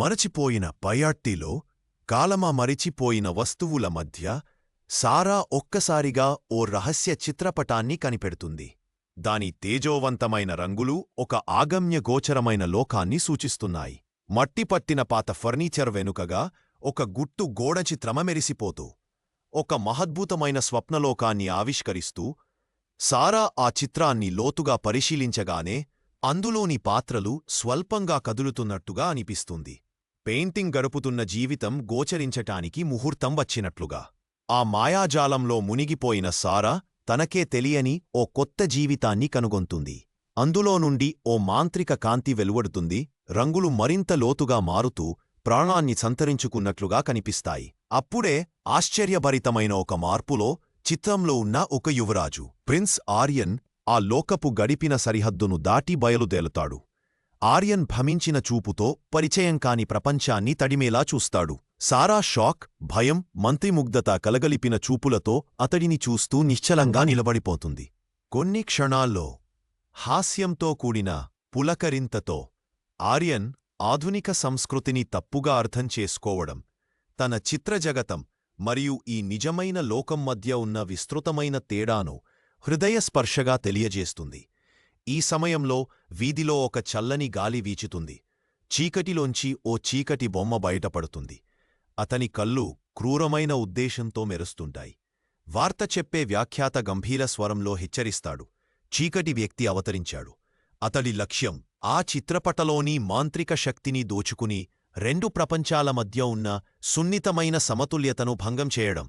మరచిపోయిన పయాట్టిలో కాలమ మరిచిపోయిన వస్తువుల మధ్య సారా ఒక్కసారిగా ఓ రహస్య చిత్రపటాన్ని కనిపెడుతుంది. దాని తేజోవంతమైన రంగులు ఒక ఆగమ్యగోచరమైన లోకాన్ని సూచిస్తున్నాయి. మట్టిపట్టిన పాత ఫర్నిచర్ వెనుకగా ఒక గుట్టు గోడ చిత్రమ మెరిసిపోతూ ఒక మహద్భుతమైన స్వప్నలోకాన్ని ఆవిష్కరిస్తూ సారా ఆ చిత్రాన్ని లోతుగా పరిశీలించగానే అందులోని పాత్రలు స్వల్పంగా కదులుతున్నట్టుగా అనిపిస్తుంది. పెయింటింగ్ గడుపుతున్న జీవితం గోచరించటానికి ముహూర్తం వచ్చినట్లుగా. ఆ మాయాజాలంలో మునిగిపోయిన సారా తనకే తెలియని ఓ కొత్త జీవితాన్ని కనుగొంతుంది అందులో నుండి ఓ మాంత్రిక కాంతి వెలువడుతుంది రంగులు మరింత లోతుగా మారుతూ ప్రాణాన్ని సంతరించుకున్నట్లుగా కనిపిస్తాయి. అప్పుడే ఆశ్చర్యభరితమైన ఒక మార్పులో చిత్రంలో ఉన్న ఒక యువరాజు ప్రిన్స్ ఆర్యన్ ఆ లోకపు గడిపిన సరిహద్దును దాటి బయలుదేలుతాడు ఆర్యన్ భమించిన చూపుతో పరిచయం కాని ప్రపంచాన్ని తడిమేలా చూస్తాడు. సారా షాక్ భయం మంత్రిముగ్ధత కలగలిపిన చూపులతో అతడిని చూస్తూ నిశ్చలంగా నిలబడిపోతుంది. కొన్ని క్షణాల్లో హాస్యంతో కూడిన పులకరింతతో ఆర్యన్ ఆధునిక సంస్కృతిని తప్పుగా అర్థం చేసుకోవడం తన చిత్రజగతం మరియు ఈ నిజమైన లోకం మధ్య ఉన్న విస్తృతమైన తేడాను హృదయస్పర్శగా తెలియజేస్తుంది. ఈ సమయంలో వీధిలో ఒక చల్లని గాలి వీచుతుంది. చీకటిలోంచి ఓ చీకటి బొమ్మ బయటపడుతుంది. అతని కళ్ళు క్రూరమైన ఉద్దేశంతో మెరుస్తుంటాయి. వార్త చెప్పే వ్యాఖ్యాత గంభీర స్వరంలో హెచ్చరిస్తాడు. చీకటి వ్యక్తి అవతరించాడు. అతడి లక్ష్యం ఆ చిత్రపటలోని మాంత్రిక శక్తిని దోచుకుని రెండు ప్రపంచాల మధ్య ఉన్న సున్నితమైన సమతుల్యతను భంగం చేయడం.